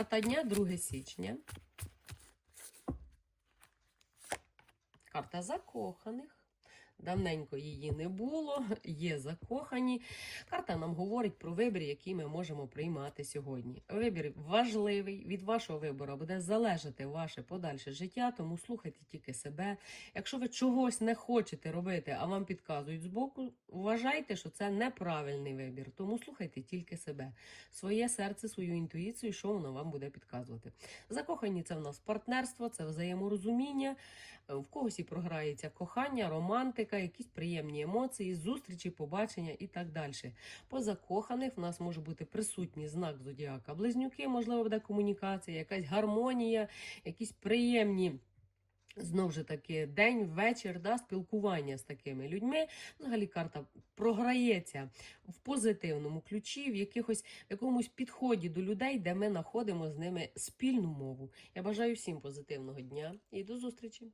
Карта дня 2 січня. Карта закоханих. Давненько її не було, є закохані. Карта нам говорить про вибір, який ми можемо приймати сьогодні. Вибір важливий. Від вашого вибору буде залежати ваше подальше життя, тому слухайте тільки себе. Якщо ви чогось не хочете робити, а вам підказують збоку, вважайте, що це неправильний вибір. Тому слухайте тільки себе, своє серце, свою інтуїцію, що воно вам буде підказувати. Закохані це в нас партнерство, це взаєморозуміння. В когось і програється кохання, романтика, якісь приємні емоції, зустрічі, побачення і так далі. По закоханих в нас може бути присутній знак зодіака. Близнюки, можливо, буде комунікація, якась гармонія, якісь приємні. Знову ж таки, день, вечір, да, спілкування з такими людьми. Взагалі карта програється в позитивному ключі, в якихось в якомусь підході до людей, де ми знаходимо з ними спільну мову. Я бажаю всім позитивного дня і до зустрічі!